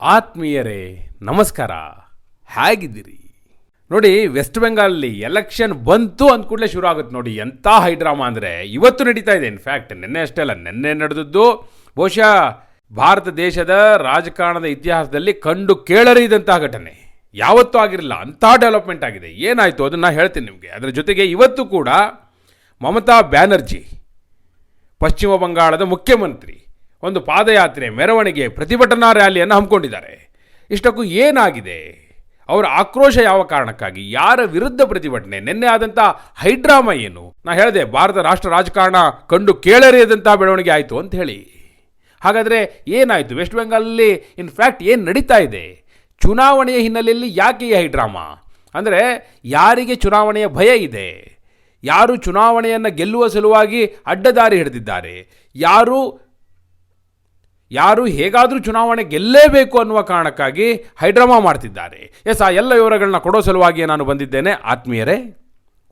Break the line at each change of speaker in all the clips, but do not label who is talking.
ಆತ್ಮೀಯರೇ, ನಮಸ್ಕಾರ. ಹೇಗಿದ್ದೀರಿ. ನೋಡಿ ವೆಸ್ಟ್ ಬೆಂಗಾಲಲ್ಲಿ ಎಲೆಕ್ಷನ್ ಬಂತು ಅಂದ ಕೂಡಲೇ ಶುರು ಆಗುತ್ತೆ ನೋಡಿ, ಎಂಥ ಹೈಡ್ರಾಮಾ ಅಂದರೆ. ಇವತ್ತು ನಡೀತಾ ಇದೆ ಇನ್ಫ್ಯಾಕ್ಟ್ ನಿನ್ನೆ ಅಷ್ಟೇ ಅಲ್ಲ, ನಿನ್ನೆ ನಡೆದದ್ದು. ಬಹುಶಃ ಭಾರತ ದೇಶದ ರಾಜಕಾರಣದ ಇತಿಹಾಸದಲ್ಲಿ ಕಂಡು ಕೇಳರಿದಂತಹ ಘಟನೆ. ಯಾವತ್ತೂ ಆಗಿರಲಿಲ್ಲ ಅಂಥ ಡೆವಲಪ್ಮೆಂಟ್ ಆಗಿದೆ. ಏನಾಯಿತು ಅದನ್ನು ಹೇಳ್ತೀನಿ ನಿಮಗೆ. ಅದರ ಜೊತೆಗೆ ಇವತ್ತು ಕೂಡ ಮಮತಾ ಬ್ಯಾನರ್ಜಿ, ಪಶ್ಚಿಮ ಬಂಗಾಳದ ಮುಖ್ಯಮಂತ್ರಿ. ಒಂದು ಪಾದಯಾತ್ರೆ, ಮೆರವಣಿಗೆ, ಪ್ರತಿಭಟನಾ ರ್ಯಾಲಿಯನ್ನು ಹಮ್ಮಿಕೊಂಡಿದ್ದಾರೆ. ಇಷ್ಟಕ್ಕೂ ಏನಾಗಿದೆ? ಅವರ ಆಕ್ರೋಶ ಯಾವ ಕಾರಣಕ್ಕಾಗಿ? ಯಾರ ವಿರುದ್ಧ ಪ್ರತಿಭಟನೆ? ನಿನ್ನೆ ಆದಂಥ ಹೈಡ್ರಾಮಾ ಏನು? ನಾ ಹೇಳಿದೆ, ಭಾರತ ರಾಷ್ಟ್ರ ರಾಜಕಾರಣ ಕಂಡು ಕೇಳರಿಯದಂಥ ಬೆಳವಣಿಗೆ ಆಯಿತು ಅಂತ ಹೇಳಿ. ಹಾಗಾದರೆ ಏನಾಯಿತು? ವೆಸ್ಟ್ ಬೆಂಗಾಲಲ್ಲಿ ಇನ್ಫ್ಯಾಕ್ಟ್ ಏನು ನಡೀತಾ ಇದೆ? ಚುನಾವಣೆಯ ಹಿನ್ನೆಲೆಯಲ್ಲಿ ಯಾಕೆ ಈ ಹೈಡ್ರಾಮಾ? ಅಂದರೆ ಯಾರಿಗೆ ಚುನಾವಣೆಯ ಭಯ ಇದೆ? ಯಾರು ಚುನಾವಣೆಯನ್ನು ಗೆಲ್ಲುವ ಸಲುವಾಗಿ ಅಡ್ಡದಾರಿ ಹಿಡಿದಿದ್ದಾರೆ? ಯಾರು ಯಾರು ಹೇಗಾದರೂ ಚುನಾವಣೆ ಗೆಲ್ಲೇಬೇಕು ಅನ್ನುವ ಕಾರಣಕ್ಕಾಗಿ ಹೈಡ್ರಾಮಾ ಮಾಡ್ತಿದ್ದಾರೆ. ಎಸ್, ಆ ಎಲ್ಲ ವಿವರಗಳನ್ನ ಕೊಡೋ ಸಲುವಾಗಿ ನಾನು ಬಂದಿದ್ದೇನೆ. ಆತ್ಮೀಯರೇ,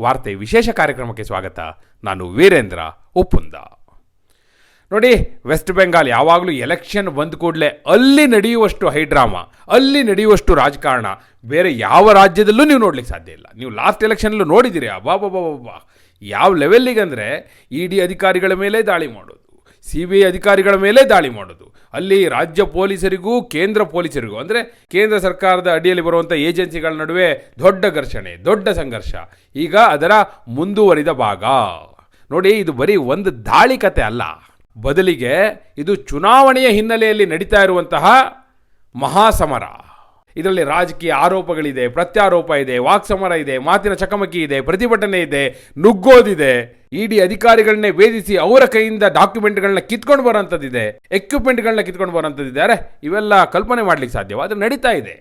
ವಾರ್ತೆ ವಿಶೇಷ ಕಾರ್ಯಕ್ರಮಕ್ಕೆ ಸ್ವಾಗತ. ನಾನು ವೀರೇಂದ್ರ ಉಪ್ಪುಂದ. ನೋಡಿ, ವೆಸ್ಟ್ ಬೆಂಗಾಲ್ ಯಾವಾಗಲೂ ಎಲೆಕ್ಷನ್ ಬಂದ ಕೂಡಲೇ ಅಲ್ಲಿ ನಡೆಯುವಷ್ಟು ಹೈಡ್ರಾಮಾ, ಅಲ್ಲಿ ನಡೆಯುವಷ್ಟು ರಾಜಕಾರಣ, ಬೇರೆ ಯಾವ ರಾಜ್ಯದಲ್ಲೂ ನೀವು ನೋಡ್ಲಿಕ್ಕೆ ಸಾಧ್ಯ ಇಲ್ಲ. ನೀವು ಲಾಸ್ಟ್ ಎಲೆಕ್ಷನಲ್ಲೂ ನೋಡಿದ್ದೀರಿ. ಅಬ್ಬಾ ಯಾವ ಲೆವೆಲ್ಲಿಗೆ ಅಂದರೆ ಇ ಡಿ ಅಧಿಕಾರಿಗಳ ಮೇಲೆ ದಾಳಿ ಮಾಡೋದು. ಸಿ ಬಿ ಐ ಅಧಿಕಾರಿಗಳ ಮೇಲೆ ದಾಳಿ ಮಾಡೋದು. ಅಲ್ಲಿ ರಾಜ್ಯ ಪೊಲೀಸರಿಗೂ, ಕೇಂದ್ರ ಪೊಲೀಸರಿಗೂ, ಅಂದರೆ ಕೇಂದ್ರ ಸರ್ಕಾರದ ಅಡಿಯಲ್ಲಿ ಬರುವಂಥ ಏಜೆನ್ಸಿಗಳ ನಡುವೆ ದೊಡ್ಡ ಘರ್ಷಣೆ, ದೊಡ್ಡ ಸಂಘರ್ಷ. ಈಗ ಅದರ ಮುಂದುವರಿದ ಭಾಗ. ನೋಡಿ, ಇದು ಬರೀ ಒಂದು ದಾಳಿ ಕತೆ ಅಲ್ಲ. ಬದಲಿಗೆ ಇದು ಚುನಾವಣೆಯ ಹಿನ್ನೆಲೆಯಲ್ಲಿ ನಡೀತಾ ಇರುವಂತಹ ಮಹಾಸಮರ. ಇದರಲ್ಲಿ ರಾಜಕೀಯ ಆರೋಪಗಳಿದೆ, ಪ್ರತ್ಯಾರೋಪ ಇದೆ, ವಾಕ್ಸಮರ ಇದೆ, ಮಾತಿನ ಚಕಮಕಿ ಇದೆ, ಪ್ರತಿಭಟನೆ ಇದೆ, ನುಗ್ಗೋದಿದೆ. ಇಡಿ ಅಧಿಕಾರಿಗಳನ್ನೇ ವೇದಿಸಿ ಅವರ ಕೈಯಿಂದ ಡಾಕ್ಯುಮೆಂಟ್ಗಳನ್ನ ಕಿತ್ಕೊಂಡು ಬರೋಂಥದ್ದಿದೆ. ಎಕ್ವಿಪ್ಮೆಂಟ್ಗಳನ್ನ ಕಿತ್ಕೊಂಡು ಬರೋಂಥದ್ದಿದೆ. ಅರೆ, ಇವೆಲ್ಲ ಕಲ್ಪನೆ ಮಾಡ್ಲಿಕ್ಕೆ ಸಾಧ್ಯವ ಅದು ನಡೀತಾ ಇದೆ.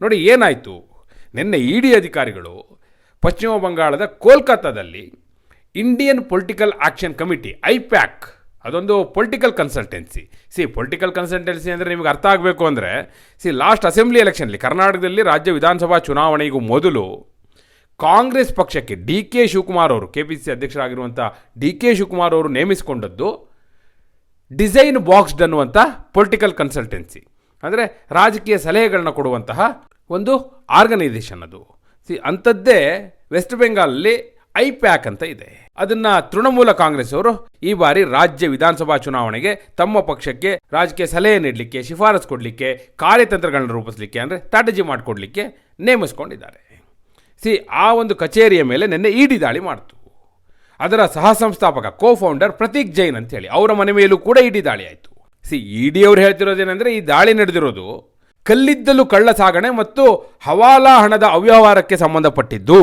ನೋಡಿ, ಏನಾಯಿತು? ನಿನ್ನೆ ಇಡಿ ಅಧಿಕಾರಿಗಳು ಪಶ್ಚಿಮ ಬಂಗಾಳದ ಕೋಲ್ಕತ್ತಾದಲ್ಲಿ Indian political action committee IPAC ಅದೊಂದು ಪೊಲಿಟಿಕಲ್ ಕನ್ಸಲ್ಟೆನ್ಸಿ ಸಿ ಪೊಲಿಟಿಕಲ್ ಕನ್ಸಲ್ಟೆನ್ಸಿ ಅಂದರೆ ನಿಮಗೆ ಅರ್ಥ ಆಗಬೇಕು ಅಂದರೆ ಸಿ ಲಾಸ್ಟ್ ಅಸೆಂಬ್ಲಿ ಎಲೆಕ್ಷನ್ಲಿ ಕರ್ನಾಟಕದಲ್ಲಿ ರಾಜ್ಯ ವಿಧಾನಸಭಾ ಚುನಾವಣೆಗೂ ಮೊದಲು ಕಾಂಗ್ರೆಸ್ ಪಕ್ಷಕ್ಕೆ ಡಿ ಕೆ ಶಿವಕುಮಾರ್ ಅವರು, ಕೆ ಪಿ ಸಿ ಅಧ್ಯಕ್ಷರಾಗಿರುವಂಥ ಡಿ ಕೆ ಶಿವಕುಮಾರ್ ಅವರು ನೇಮಿಸಿಕೊಂಡದ್ದು ಡಿಸೈನ್ ಬಾಕ್ಸ್ಡ್ ಅನ್ನುವಂಥ ಪೊಲಿಟಿಕಲ್ ಕನ್ಸಲ್ಟೆನ್ಸಿ ಅಂದರೆ ರಾಜಕೀಯ ಸಲಹೆಗಳನ್ನ ಕೊಡುವಂತಹ ಒಂದು ಆರ್ಗನೈಸೇಷನ್ ಅದು. ಸಿ ಅಂಥದ್ದೇ ವೆಸ್ಟ್ ಬೆಂಗಾಲಲ್ಲಿ ಐ ಪ್ಯಾಕ್ ಅಂತ ಇದೆ. ಅದನ್ನ ತೃಣಮೂಲ ಕಾಂಗ್ರೆಸ್ ಅವರು ಈ ಬಾರಿ ರಾಜ್ಯ ವಿಧಾನಸಭಾ ಚುನಾವಣೆಗೆ ತಮ್ಮ ಪಕ್ಷಕ್ಕೆ ರಾಜಕೀಯ ಸಲಹೆ ನೀಡಲಿಕ್ಕೆ, ಶಿಫಾರಸು ಕೊಡಲಿಕ್ಕೆ, ಕಾರ್ಯತಂತ್ರಗಳನ್ನ ರೂಪಿಸಲಿಕ್ಕೆ ಅಂದರೆ ಸ್ಟ್ರಾಟಜಿ ಮಾಡಿಕೊಡ್ಲಿಕ್ಕೆ ನೇಮಿಸ್ಕೊಂಡಿದ್ದಾರೆ. ಸಿ, ಆ ಒಂದು ಕಚೇರಿಯ ಮೇಲೆ ನಿನ್ನೆ ಇಡಿ ದಾಳಿ ಮಾಡ್ತು. ಅದರ ಸಹ ಸಂಸ್ಥಾಪಕ ಕೋ ಫೌಂಡರ್ ಪ್ರತೀಕ್ ಜೈನ್ ಅಂತ ಹೇಳಿ ಅವರ ಮನೆ ಮೇಲೂ ಕೂಡ ಇಡಿ ದಾಳಿ ಆಯಿತು. ಸಿ, ಇಡಿ ಅವರು ಹೇಳ್ತಿರೋದೇನೆಂದರೆ ಈ ದಾಳಿ ನಡೆದಿರೋದು ಕಲ್ಲಿದ್ದಲು ಕಳ್ಳ ಸಾಗಣೆ ಮತ್ತು ಹವಾಲಾ ಹಣದ ಅವ್ಯವಹಾರಕ್ಕೆ ಸಂಬಂಧಪಟ್ಟಿದ್ದು.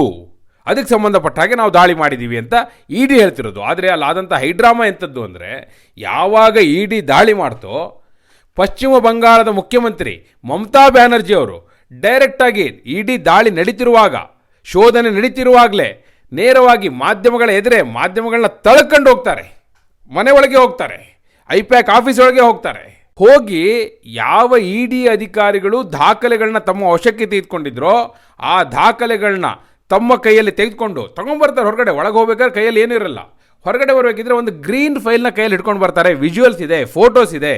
ಅದಕ್ಕೆ ಸಂಬಂಧಪಟ್ಟ ಹಾಗೆ ನಾವು ದಾಳಿ ಮಾಡಿದ್ದೀವಿ ಅಂತ ಇಡಿ ಹೇಳ್ತಿರೋದು. ಆದರೆ ಅಲ್ಲಾದಂಥ ಹೈಡ್ರಾಮಾ ಎಂಥದ್ದು ಅಂದರೆ ಯಾವಾಗ ಇಡಿ ದಾಳಿ ಮಾಡ್ತೋ, ಪಶ್ಚಿಮ ಬಂಗಾಳದ ಮುಖ್ಯಮಂತ್ರಿ ಮಮತಾ ಬ್ಯಾನರ್ಜಿ ಅವರು ಡೈರೆಕ್ಟಾಗಿ ಇಡಿ ದಾಳಿ ನಡೀತಿರುವಾಗ, ಶೋಧನೆ ನಡೀತಿರುವಾಗಲೇ ನೇರವಾಗಿ ಮಾಧ್ಯಮಗಳ ಎದುರೆ ಮಾಧ್ಯಮಗಳನ್ನ ತಳ್ಕೊಂಡು ಹೋಗ್ತಾರೆ. ಮನೆ ಒಳಗೆ ಹೋಗ್ತಾರೆ. ಐಪ್ಯಾಕ್ ಆಫೀಸ್ ಒಳಗೆ ಹೋಗ್ತಾರೆ. ಹೋಗಿ ಯಾವ ಇ ಡಿ ಅಧಿಕಾರಿಗಳು ದಾಖಲೆಗಳನ್ನ ತಮ್ಮ ವಶಕ್ಕೆ ತೆಗೆದುಕೊಂಡಿದ್ರೋ ಆ ದಾಖಲೆಗಳನ್ನ ತಮ್ಮ ಕೈಯಲ್ಲಿ ತೆಗೆದುಕೊಂಡು ತಗೊಂಡ್ಬರ್ತಾರೆ ಹೊರಗಡೆ. ಒಳಗೆ ಹೋಗ್ಬೇಕಾದ್ರೆ ಕೈಯಲ್ಲಿ ಏನೂ ಇರಲ್ಲ. ಹೊರಗಡೆ ಬರಬೇಕಿದ್ರೆ ಒಂದು ಗ್ರೀನ್ ಫೈಲ್ನ ಕೈಯಲ್ಲಿ ಹಿಡ್ಕೊಂಡು ಬರ್ತಾರೆ. ವಿಜುವಲ್ಸ್ ಇದೆ, ಫೋಟೋಸ್ ಇದೆ.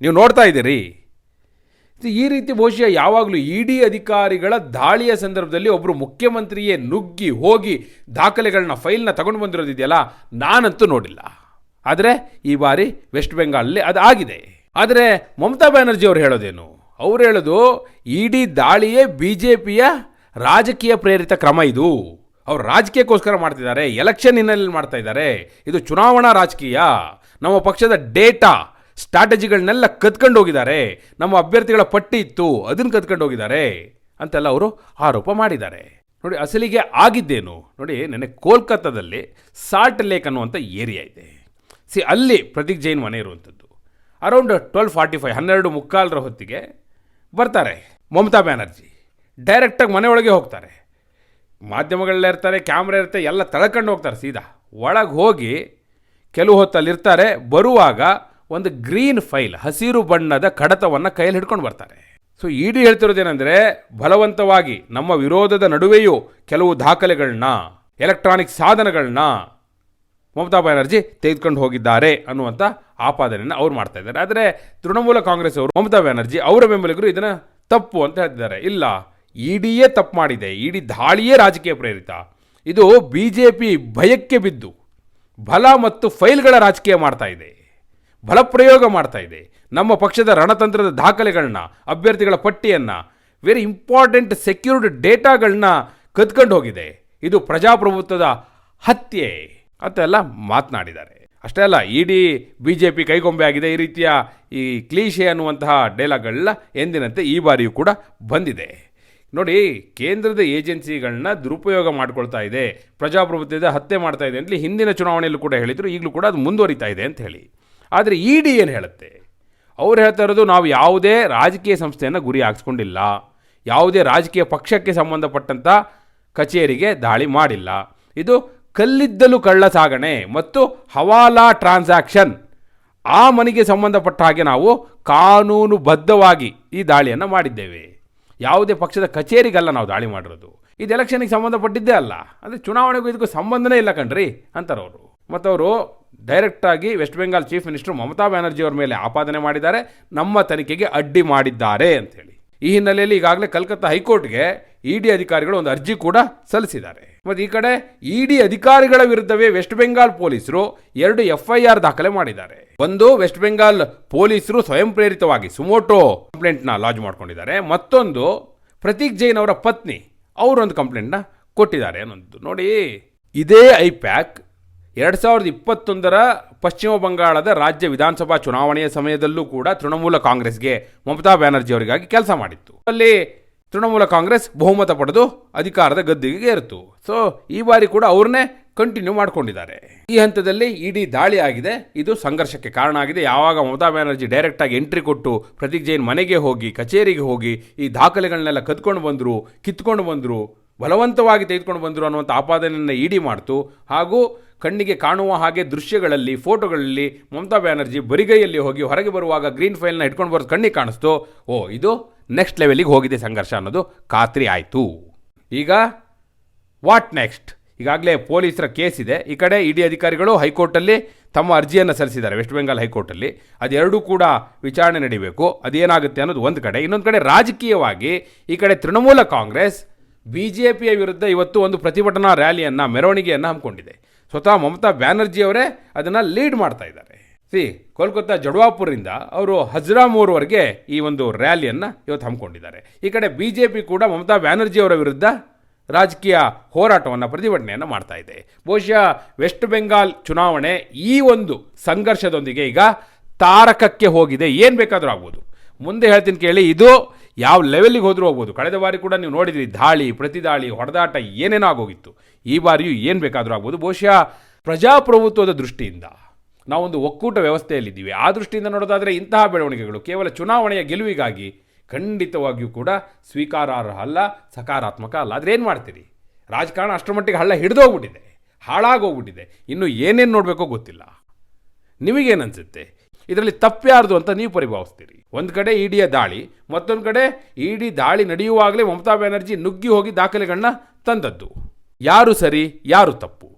ನೀವು ನೋಡ್ತಾ ಇದ್ದೀರಿ. ಈ ರೀತಿ ಬಹುಶಃ ಯಾವಾಗಲೂ ಇ ಡಿ ಅಧಿಕಾರಿಗಳ ದಾಳಿಯ ಸಂದರ್ಭದಲ್ಲಿ ಒಬ್ಬರು ಮುಖ್ಯಮಂತ್ರಿಯೇ ನುಗ್ಗಿ ಹೋಗಿ ದಾಖಲೆಗಳನ್ನ, ಫೈಲ್ನ ತಗೊಂಡು ಬಂದಿರೋದಿದೆಯಲ್ಲ ನಾನಂತೂ ನೋಡಿಲ್ಲ. ಆದರೆ ಈ ಬಾರಿ ವೆಸ್ಟ್ ಬೆಂಗಾಲಲ್ಲಿ ಅದು ಆಗಿದೆ. ಆದರೆ ಮಮತಾ ಬ್ಯಾನರ್ಜಿ ಅವರು ಹೇಳೋದೇನು? ಅವ್ರು ಹೇಳೋದು ಇ ಡಿ ದಾಳಿಯೇ ಬಿ ಜೆ ಪಿಯ ರಾಜಕೀಯ ಪ್ರೇರಿತ ಕ್ರಮ ಇದು. ಅವ್ರು ರಾಜಕೀಯಕ್ಕೋಸ್ಕರ ಮಾಡ್ತಿದ್ದಾರೆ ಎಲೆಕ್ಷನ್ ಹಿನ್ನೆಲೆಯಲ್ಲಿ ಮಾಡ್ತಾ ಇದ್ದಾರೆ. ಇದು ಚುನಾವಣಾ ರಾಜಕೀಯ. ನಮ್ಮ ಪಕ್ಷದ ಡೇಟಾ ಸ್ಟ್ರಾಟಜಿಗಳನ್ನೆಲ್ಲ ಕದ್ಕೊಂಡು ಹೋಗಿದ್ದಾರೆ. ನಮ್ಮ ಅಭ್ಯರ್ಥಿಗಳ ಪಟ್ಟಿ ಇತ್ತು, ಅದನ್ನು ಕದ್ಕೊಂಡು ಹೋಗಿದ್ದಾರೆ ಅಂತೆಲ್ಲ ಅವರು ಆರೋಪ ಮಾಡಿದ್ದಾರೆ. ನೋಡಿ, ಅಸಲಿಗೆ ಆಗಿದ್ದೇನು? ನೋಡಿ ನೆನೆ ಕೋಲ್ಕತ್ತಾದಲ್ಲಿ ಸಾಲ್ಟ್ ಲೇಕ್ ಅನ್ನುವಂಥ ಏರಿಯಾ ಇದೆ. ಸಿ, ಅಲ್ಲಿ ಪ್ರತೀಕ್ ಜೈನ್ ಮನೆ ಇರುವಂಥದ್ದು. ಅರೌಂಡ್ ಟ್ವೆಲ್ ಫಾರ್ಟಿ ಫೈವ್ ಹನ್ನೆರಡು ಮುಕ್ಕಾಲರ ಹೊತ್ತಿಗೆ ಬರ್ತಾರೆ ಮಮತಾ ಬ್ಯಾನರ್ಜಿ. ಡೈರೆಕ್ಟಾಗಿ ಮನೆ ಒಳಗೆ ಹೋಗ್ತಾರೆ. ಮಾಧ್ಯಮಗಳೆಲ್ಲ ಇರ್ತಾರೆ, ಕ್ಯಾಮ್ರಾ ಇರುತ್ತೆ, ಎಲ್ಲ ತಳ್ಕೊಂಡು ಹೋಗ್ತಾರೆ ಸೀದಾ. ಒಳಗೆ ಹೋಗಿ ಕೆಲವು ಹೊತ್ತಲ್ಲಿರ್ತಾರೆ ಬರುವಾಗ ಒಂದು ಗ್ರೀನ್ ಫೈಲ್, ಹಸಿರು ಬಣ್ಣದ ಕಡತವನ್ನು ಕೈಯಲ್ಲಿ ಹಿಡ್ಕೊಂಡು ಬರ್ತಾರೆ. ಸೊ ಇಡಿ ಹೇಳ್ತಿರೋದೇನೆಂದರೆ, ಬಲವಂತವಾಗಿ ನಮ್ಮ ವಿರೋಧದ ನಡುವೆಯೂ ಕೆಲವು ದಾಖಲೆಗಳನ್ನ ಎಲೆಕ್ಟ್ರಾನಿಕ್ ಸಾಧನಗಳನ್ನ ಮಮತಾ ಬ್ಯಾನರ್ಜಿ ತೆಗೆದುಕೊಂಡು ಹೋಗಿದ್ದಾರೆ ಅನ್ನುವಂಥ ಆಪಾದನೆಯನ್ನು ಅವ್ರು ಮಾಡ್ತಾ ಇದ್ದಾರೆ. ಆದರೆ, ತೃಣಮೂಲ ಕಾಂಗ್ರೆಸ್ ಅವರು, ಮಮತಾ ಬ್ಯಾನರ್ಜಿ ಅವರ ಬೆಂಬಲಿಗರು ಇದನ್ನು ತಪ್ಪು ಅಂತ ಹೇಳ್ತಿದ್ದಾರೆ. ಇಲ್ಲ ಇಡಿಯೇ ತಪ್ಪು ಮಾಡಿದೆ, ಇಡಿ ದಾಳಿಯೇ ರಾಜಕೀಯ ಪ್ರೇರಿತ. ಇದು ಬಿ ಜೆ ಪಿ ಭಯಕ್ಕೆ ಬಿದ್ದು, ಬಲ ಮತ್ತು ಫೈಲ್ಗಳ ರಾಜಕೀಯ ಮಾಡ್ತಾ ಇದೆ, ಬಲಪ್ರಯೋಗ ಮಾಡ್ತಾ ಇದೆ. ನಮ್ಮ ಪಕ್ಷದ ರಣತಂತ್ರದ ದಾಖಲೆಗಳನ್ನ, ಅಭ್ಯರ್ಥಿಗಳ ಪಟ್ಟಿಯನ್ನು ವೆರಿ ಇಂಪಾರ್ಟೆಂಟ್ ಸೆಕ್ಯೂರ್ಡ್ ಡೇಟಾಗಳನ್ನ ಕದ್ಕೊಂಡು ಹೋಗಿದೆ. ಇದು ಪ್ರಜಾಪ್ರಭುತ್ವದ ಹತ್ಯೆ ಅಂತೆಲ್ಲ ಮಾತನಾಡಿದ್ದಾರೆ. ಅಷ್ಟೇ ಅಲ್ಲ, ಇಡೀ ಬಿ ಜೆ ಪಿ ಕೈಗೊಂಬೆ ಆಗಿದೆ ಈ ರೀತಿಯ ಈ ಕ್ಲೀಶೆ ಅನ್ನುವಂತಹ ಡೈಲಾಗ್ಗಳನ್ನ ಎಂದಿನಂತೆ ಈ ಬಾರಿಯೂ ಕೂಡ ಬಂದಿದೆ. ನೋಡಿ, ಕೇಂದ್ರದ ಏಜೆನ್ಸಿಗಳನ್ನ ದುರುಪಯೋಗ ಮಾಡ್ಕೊಳ್ತಾ ಇದೆ. ಪ್ರಜಾಪ್ರಭುತ್ವದ ಹತ್ಯೆ ಮಾಡ್ತಾ ಇದೆ ಅಂತಲಿ ಹಿಂದಿನ ಚುನಾವಣೆಯಲ್ಲೂ ಕೂಡ ಹೇಳಿದರು, ಈಗಲೂ ಕೂಡ ಅದು ಮುಂದುವರಿತಾ ಇದೆ ಅಂತ ಹೇಳಿ. ಆದರೆ ಇ ಡಿ ಏನು ಹೇಳುತ್ತೆ? ಅವ್ರು ಹೇಳ್ತಾ ಇರೋದು ನಾವು ಯಾವುದೇ ರಾಜಕೀಯ ಸಂಸ್ಥೆಯನ್ನು ಗುರಿ ಹಾಕ್ಸ್ಕೊಂಡಿಲ್ಲ. ಯಾವುದೇ ರಾಜಕೀಯ ಪಕ್ಷಕ್ಕೆ ಸಂಬಂಧಪಟ್ಟಂಥ ಕಚೇರಿಗೆ ದಾಳಿ ಮಾಡಿಲ್ಲ. ಇದು ಕಲ್ಲಿದ್ದಲು ಕಳ್ಳ ಸಾಗಣೆ ಮತ್ತು ಹವಾಲಾ ಟ್ರಾನ್ಸಾಕ್ಷನ್. ಆ ಮನೆಗೆ ಸಂಬಂಧಪಟ್ಟ ಹಾಗೆ ನಾವು ಕಾನೂನುಬದ್ಧವಾಗಿ ಈ ದಾಳಿಯನ್ನು ಮಾಡಿದ್ದೇವೆ. ಯಾವುದೇ ಪಕ್ಷದ ಕಚೇರಿಗಲ್ಲ ನಾವು ದಾಳಿ ಮಾಡಿರೋದು. ಇದು ಎಲೆಕ್ಷನಿಗೆ ಸಂಬಂಧಪಟ್ಟಿದ್ದೇ ಅಲ್ಲ. ಅಂದರೆ ಚುನಾವಣೆಗೂ ಇದಕ್ಕೂ ಸಂಬಂಧನೇ ಇಲ್ಲ ಕಣ್ರಿ ಅಂತಾರೆ ಅವರು ಮತ್ತು ಅವರು ಡೈರೆಕ್ಟಾಗಿ West Bengal chief minister Mamata Banerjee ಅವರ ಮೇಲೆ ಆಪಾದನೆ ಮಾಡಿದ್ದಾರೆ, ನಮ್ಮ ತನಿಖೆಗೆ ಅಡ್ಡಿ ಮಾಡಿದ್ದಾರೆ ಅಂತೇಳಿ ಈ ಹಿನ್ನೆಲೆಯಲ್ಲಿ ಈಗಾಗಲೇ ಕಲ್ಕತ್ತಾ ಹೈಕೋರ್ಟ್ಗೆ ಇಡಿ ಅಧಿಕಾರಿಗಳು ಒಂದು ಅರ್ಜಿ ಕೂಡ ಸಲ್ಲಿಸಿದ್ದಾರೆ. ಮತ್ತು ಈ ಕಡೆ ಇಡಿ ಅಧಿಕಾರಿಗಳ ವಿರುದ್ಧವೇ ವೆಸ್ಟ್ ಬೆಂಗಾಲ್ ಪೊಲೀಸರು ಎರಡು ಎಫ್ ಐ ಆರ್ ದಾಖಲೆ ಮಾಡಿದ್ದಾರೆ. ಒಂದು, ವೆಸ್ಟ್ ಬೆಂಗಾಲ್ ಪೊಲೀಸರು ಸ್ವಯಂ ಪ್ರೇರಿತವಾಗಿ ಸುಮೋಟೋ ಕಂಪ್ಲೇಂಟ್ನ ಲಾಂಚ್ ಮಾಡ್ಕೊಂಡಿದ್ದಾರೆ. ಮತ್ತೊಂದು, ಪ್ರತೀಕ್ ಜೈನ್ ಅವರ ಪತ್ನಿ, ಅವರೊಂದು ಕಂಪ್ಲೇಂಟ್ನ ಕೊಟ್ಟಿದ್ದಾರೆ ಅನ್ನೋದು. ನೋಡಿ, ಇದೇ ಐ ಪ್ಯಾಕ್ ಎರಡು ಸಾವಿರದ ಇಪ್ಪತ್ತೊಂದರ ಪಶ್ಚಿಮ ಬಂಗಾಳದ ರಾಜ್ಯ ವಿಧಾನಸಭಾ ಚುನಾವಣೆಯ ಸಮಯದಲ್ಲೂ ಕೂಡ ತೃಣಮೂಲ ಕಾಂಗ್ರೆಸ್ಗೆ ಮಮತಾ ಬ್ಯಾನರ್ಜಿ ಅವರಿಗಾಗಿ ಕೆಲಸ ಮಾಡಿತ್ತು. ಅಲ್ಲಿ ತೃಣಮೂಲ ಕಾಂಗ್ರೆಸ್ ಬಹುಮತ ಪಡೆದು ಅಧಿಕಾರದ ಗದ್ದಿಗೆ ಏರಿತು. ಸೊ ಈ ಬಾರಿ ಕೂಡ ಅವ್ರನ್ನೇ ಕಂಟಿನ್ಯೂ ಮಾಡ್ಕೊಂಡಿದ್ದಾರೆ. ಈ ಹಂತದಲ್ಲಿ ಇಡೀ ದಾಳಿ ಆಗಿದೆ. ಇದು ಸಂಘರ್ಷಕ್ಕೆ ಕಾರಣ ಆಗಿದೆ. ಯಾವಾಗ ಮಮತಾ ಬ್ಯಾನರ್ಜಿ ಡೈರೆಕ್ಟಾಗಿ ಎಂಟ್ರಿ ಕೊಟ್ಟು ಪ್ರತೀಕ್ ಜೈನ್ ಮನೆಗೆ ಹೋಗಿ, ಕಚೇರಿಗೆ ಹೋಗಿ ಈ ದಾಖಲೆಗಳನ್ನೆಲ್ಲ ಕದ್ಕೊಂಡು ಬಂದರು, ಕಿತ್ಕೊಂಡು ಬಂದರು, ಬಲವಂತವಾಗಿ ತೆಗೆದುಕೊಂಡು ಬಂದರು ಅನ್ನುವಂಥ ಆಪಾದನೆಯನ್ನು ಇಡಿ ಮಾಡ್ತು. ಹಾಗೂ ಕಣ್ಣಿಗೆ ಕಾಣುವ ಹಾಗೆ ದೃಶ್ಯಗಳಲ್ಲಿ, ಫೋಟೋಗಳಲ್ಲಿ ಮಮತಾ ಬ್ಯಾನರ್ಜಿ ಬರಿಗೈಯಲ್ಲಿ ಹೋಗಿ ಹೊರಗೆ ಬರುವಾಗ ಗ್ರೀನ್ ಫೈಲ್ನ ಇಟ್ಕೊಂಡು ಬರೋದು ಕಣ್ಣಿಗೆ ಕಾಣಿಸ್ತು. ಓ, ಇದು ನೆಕ್ಸ್ಟ್ ಲೆವೆಲಿಗೆ ಹೋಗಿದೆ ಸಂಘರ್ಷ ಅನ್ನೋದು ಖಾತ್ರಿ ಆಯಿತು. ಈಗ ವಾಟ್ ನೆಕ್ಸ್ಟ್ ಈಗಾಗಲೇ ಪೊಲೀಸರ ಕೇಸ್ ಇದೆ. ಈ ಕಡೆ ಇಡಿ ಅಧಿಕಾರಿಗಳು ಹೈಕೋರ್ಟಲ್ಲಿ ತಮ್ಮ ಅರ್ಜಿಯನ್ನು ಸಲ್ಲಿಸಿದ್ದಾರೆ ವೆಸ್ಟ್ ಬೆಂಗಾಲ್ ಹೈಕೋರ್ಟಲ್ಲಿ. ಅದೆರಡೂ ಕೂಡ ವಿಚಾರಣೆ ನಡೀಬೇಕು. ಅದೇನಾಗುತ್ತೆ ಅನ್ನೋದು ಒಂದು ಕಡೆ. ಇನ್ನೊಂದು ಕಡೆ ರಾಜಕೀಯವಾಗಿ ಈ ಕಡೆ ತೃಣಮೂಲ ಕಾಂಗ್ರೆಸ್ ಬಿ ಜೆ ಪಿಯ ವಿರುದ್ಧ ಇವತ್ತು ಒಂದು ಪ್ರತಿಭಟನಾ ರ್ಯಾಲಿಯನ್ನು, ಮೆರವಣಿಗೆಯನ್ನು ಹಮ್ಮಿಕೊಂಡಿದೆ. ಸ್ವತಃ ಮಮತಾ ಬ್ಯಾನರ್ಜಿ ಅವರೇ ಅದನ್ನು ಲೀಡ್ ಮಾಡ್ತಾ ಇದ್ದಾರೆ. ಸಿ ಕೋಲ್ಕತ್ತಾ ಜಡ್ವಾಪುರಿಂದ ಅವರು ಹಜ್ರಾಮೂರ್ವರೆಗೆ ಈ ಒಂದು ರ್ಯಾಲಿಯನ್ನು ಇವತ್ತು ಹಮ್ಮಿಕೊಂಡಿದ್ದಾರೆ. ಈ ಕಡೆ ಬಿ ಜೆ ಪಿ ಕೂಡ ಮಮತಾ ಬ್ಯಾನರ್ಜಿ ಅವರ ವಿರುದ್ಧ ರಾಜಕೀಯ ಹೋರಾಟವನ್ನು ಪ್ರತಿಭಟನೆಯನ್ನು ಮಾಡ್ತಾ ಇದೆ. ಬಹುಶಃ ವೆಸ್ಟ್ ಬೆಂಗಾಲ್ ಚುನಾವಣೆ ಈ ಒಂದು ಸಂಘರ್ಷದೊಂದಿಗೆ ಈಗ ತಾರಕಕ್ಕೆ ಹೋಗಿದೆ. ಏನು ಬೇಕಾದರೂ ಆಗ್ಬೋದು. ಮುಂದೆ ಹೇಳ್ತೀನಿ ಕೇಳಿ, ಇದು ಯಾವ ಲೆವೆಲ್ಲಿಗೆ ಹೋದರೂ ಹೋಗ್ಬೋದು ಕಳೆದ ಬಾರಿ ಕೂಡ ನೀವು ನೋಡಿದ್ರಿ, ದಾಳಿ, ಪ್ರತಿದಾಳಿ, ಹೊಡೆದಾಟ ಏನೇನೋ ಆಗೋಗಿತ್ತು ಈ ಬಾರಿಯೂ ಏನು ಬೇಕಾದರೂ ಆಗ್ಬೋದು. ಬಹುಶಃ ಪ್ರಜಾಪ್ರಭುತ್ವದ ದೃಷ್ಟಿಯಿಂದ ನಾವೊಂದು ಒಕ್ಕೂಟ ವ್ಯವಸ್ಥೆಯಲ್ಲಿದ್ದೀವಿ. ಆ ದೃಷ್ಟಿಯಿಂದ ನೋಡೋದಾದರೆ ಇಂತಹ ಬೆಳವಣಿಗೆಗಳು ಕೇವಲ ಚುನಾವಣೆಯ ಗೆಲುವಿಗಾಗಿ ಖಂಡಿತವಾಗಿಯೂ ಕೂಡ ಸ್ವೀಕಾರಾರ್ಹ ಅಲ್ಲ ಸಕಾರಾತ್ಮಕ ಅಲ್ಲ. ಆದರೆ ಏನು ಮಾಡ್ತೀರಿ? ರಾಜಕಾರಣ ಅಷ್ಟರ ಮಟ್ಟಿಗೆ ಹಳ್ಳ ಹಿಡಿದೋಗ್ಬಿಟ್ಟಿದೆ. ಹಾಳಾಗೋಗ್ಬಿಟ್ಟಿದೆ. ಇನ್ನು ಏನೇನು ನೋಡಬೇಕೋ ಗೊತ್ತಿಲ್ಲ. ನಿಮಗೇನನ್ಸುತ್ತೆ? ಇದರಲ್ಲಿ ತಪ್ಪ್ಯಾರ್ದು ಅಂತ ನೀವು ಪರಿಭಾವಿಸ್ತೀರಿ. ಒಂದು ಕಡೆ ಇಡಿಯ ದಾಳಿ, ಮತ್ತೊಂದು ಕಡೆ ಇಡಿ ದಾಳಿ ನಡೆಯುವಾಗಲೇ ಮಮತಾ ಬ್ಯಾನರ್ಜಿ ನುಗ್ಗಿ ಹೋಗಿ ದಾಖಲೆಗಳನ್ನ ತಂದದ್ದು. ಯಾರು ಸರಿ, ಯಾರು ತಪ್ಪು?